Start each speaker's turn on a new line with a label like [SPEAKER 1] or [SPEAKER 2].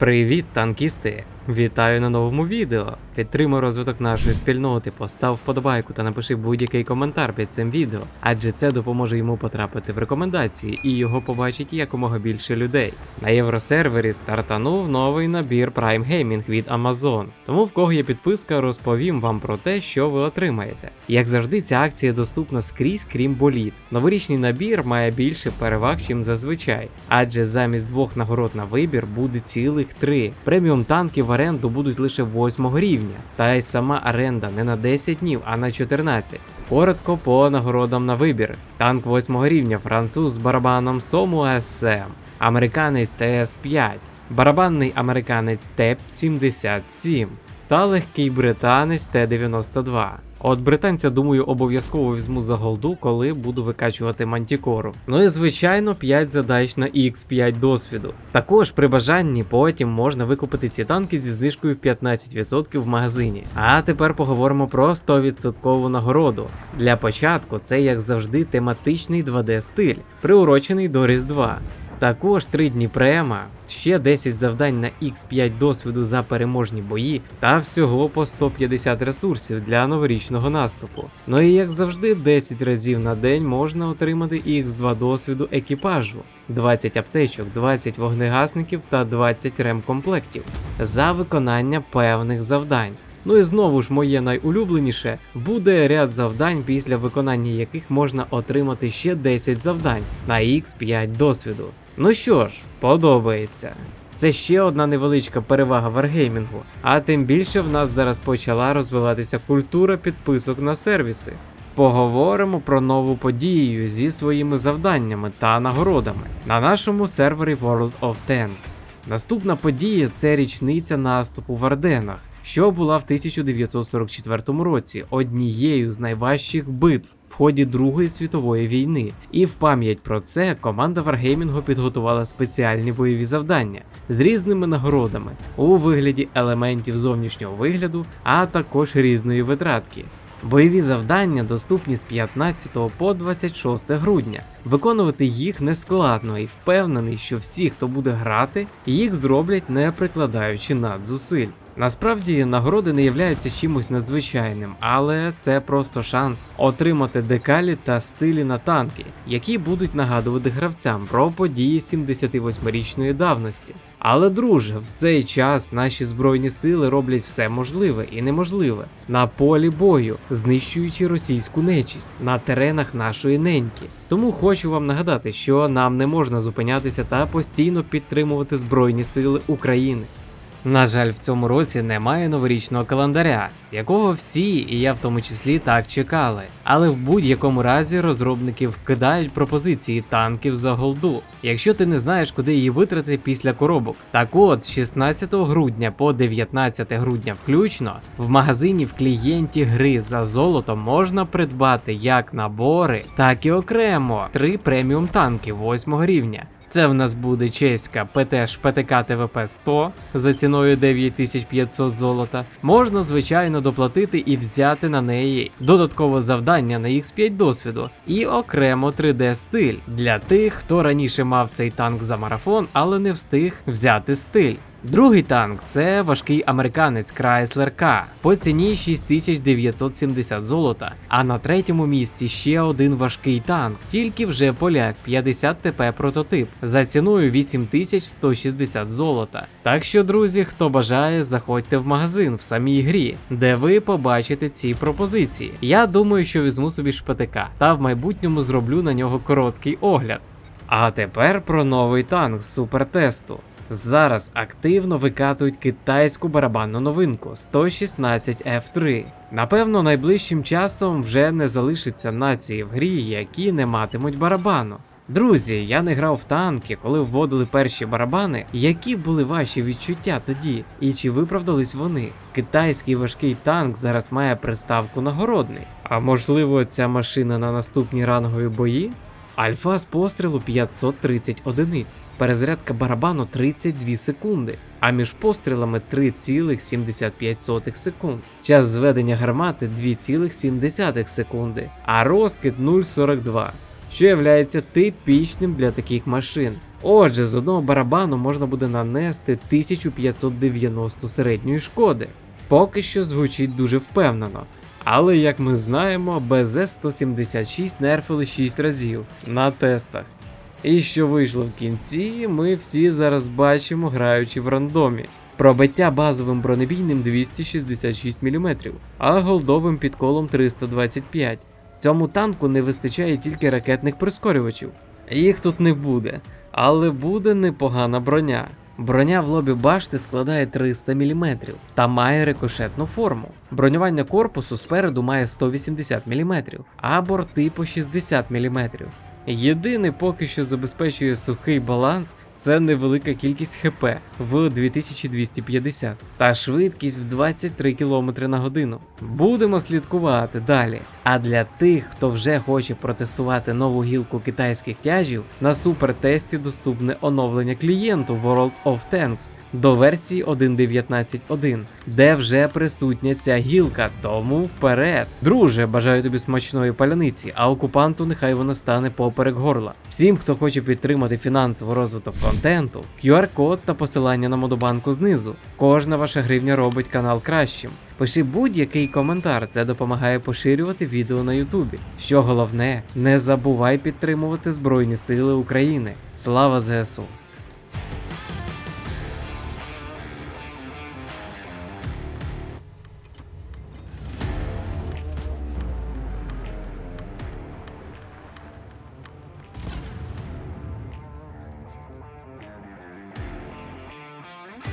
[SPEAKER 1] Привіт, танкісти! Вітаю на новому відео. Підтримай розвиток нашої спільноти, постав вподобайку та напиши будь-який коментар під цим відео, адже це допоможе йому потрапити в рекомендації і його побачить якомога більше людей. На євросервері стартанув новий набір Prime Gaming від Amazon. Тому в кого є підписка, розповім вам про те, що ви отримаєте. Як завжди, ця акція доступна скрізь, крім боліт. Новорічний набір має більше переваг, ніж зазвичай, адже замість двох нагород на вибір буде цілих три. Преміум танки в оренду будуть лише 8 рівня, та й сама оренда не на 10 днів, а на 14. Коротко по нагородам на вибір. Танк 8 рівня, француз з барабаном Сому СМ, американець ТС-5, барабанний американець ТЕП-77 та легкий британець Т-92. От британця, думаю, обов'язково візьму за голду, коли буду викачувати мантікору. Ну і звичайно, 5 задач на X5 досвіду. Також при бажанні потім можна викупити ці танки зі знижкою 15% в магазині. А тепер поговоримо про 100% нагороду. Для початку це, як завжди, тематичний 2D стиль, приурочений до Різдва. Також 3 дні према, ще 10 завдань на X5 досвіду за переможні бої та всього по 150 ресурсів для новорічного наступу. Ну і як завжди, 10 разів на день можна отримати X2 досвіду екіпажу, 20 аптечок, 20 вогнегасників та 20 ремкомплектів за виконання певних завдань. Ну і знову ж моє найулюбленіше буде ряд завдань, після виконання яких можна отримати ще 10 завдань на X5 досвіду. Ну що ж, подобається. Це ще одна невеличка перевага варгеймінгу, а тим більше в нас зараз почала розвиватися культура підписок на сервіси. Поговоримо про нову подію зі своїми завданнями та нагородами на нашому сервері World of Tanks. Наступна подія це річниця наступу в Арденах, що була в 1944 році однією з найважчих битв ході Другої світової війни. І в пам'ять про це команда Wargaming підготувала спеціальні бойові завдання з різними нагородами у вигляді елементів зовнішнього вигляду, а також різної витратки. Бойові завдання доступні з 15 по 26 грудня. Виконувати їх не складно і впевнений, що всі, хто буде грати, їх зроблять не прикладаючи надзусиль. Насправді нагороди не являються чимось надзвичайним, але це просто шанс отримати декалі та стилі на танки, які будуть нагадувати гравцям про події 78-річної давності. Але, друже, в цей час наші збройні сили роблять все можливе і неможливе на полі бою, знищуючи російську нечисть на теренах нашої неньки. Тому хочу вам нагадати, що нам не можна зупинятися та постійно підтримувати Збройні Сили України. На жаль, в цьому році немає новорічного календаря, якого всі, і я в тому числі, так чекали. Але в будь-якому разі розробники вкидають пропозиції танків за голду, якщо ти не знаєш, куди її витрати після коробок. Так от, з 16 грудня по 19 грудня включно, в магазині в клієнті гри за золото можна придбати як набори, так і окремо три преміум танки 8 рівня. Це в нас буде чеська ПТШ ПТК ТВП 100 за ціною 9500 золота. Можна, звичайно, доплатити і взяти на неї додаткове завдання на X5 досвіду і окремо 3D стиль для тих, хто раніше мав цей танк за марафон, але не встиг взяти стиль. Другий танк це важкий американець Chrysler K по ціні 6970 золота. А на третьому місці ще один важкий танк, тільки вже поляк 50 ТП прототип за ціною 8160 золота. Так що, друзі, хто бажає, заходьте в магазин в самій грі, де ви побачите ці пропозиції. Я думаю, що візьму собі шпатика та в майбутньому зроблю на нього короткий огляд. А тепер про новий танк з супертесту. Зараз активно викатують китайську барабанну новинку 116 F3. Напевно, найближчим часом вже не залишиться нації в грі, які не матимуть барабану. Друзі, я не грав в танки, коли вводили перші барабани. Які були ваші відчуття тоді? І чи виправдались вони? Китайський важкий танк зараз має приставку нагородний. А можливо, ця машина на наступні рангові бої? Альфа з пострілу 530 одиниць, перезарядка барабану 32 секунди, а між пострілами 3,75 секунд. Час зведення гармати 2,7 секунди, а розкид 0,42. що є типічним для таких машин. Отже, з одного барабану можна буде нанести 1590 середньої шкоди. Поки що звучить дуже впевнено. Але як ми знаємо, БЗ-176 нерфили 6 разів на тестах. І що вийшло в кінці, ми всі зараз бачимо, граючи в рандомі. Пробиття базовим бронебійним 266 мм, а голдовим підколом 325. Цьому танку не вистачає тільки ракетних прискорювачів. Їх тут не буде, але буде непогана броня. Броня в лобі башти складає 300 мм та має рикошетну форму. Бронювання корпусу спереду має 180 мм, а борти по 60 мм. Єдине поки що забезпечує сухий баланс це невелика кількість ХП в 2250 та швидкість в 23 км на годину. Будемо слідкувати далі. А для тих, хто вже хоче протестувати нову гілку китайських тяжів, на супертесті доступне оновлення клієнту World of Tanks до версії 1.19.1, де вже присутня ця гілка, тому вперед. Друже, бажаю тобі смачної паляниці, а окупанту нехай вона стане поперек горла. Всім, хто хоче підтримати фінансовий розвиток контенту, QR-код та посилання на модобанку знизу. Кожна ваша гривня робить канал кращим. Пиши будь-який коментар, це допомагає поширювати відео на Ютубі. Що головне, не забувай підтримувати Збройні Сили України. Слава ЗСУ!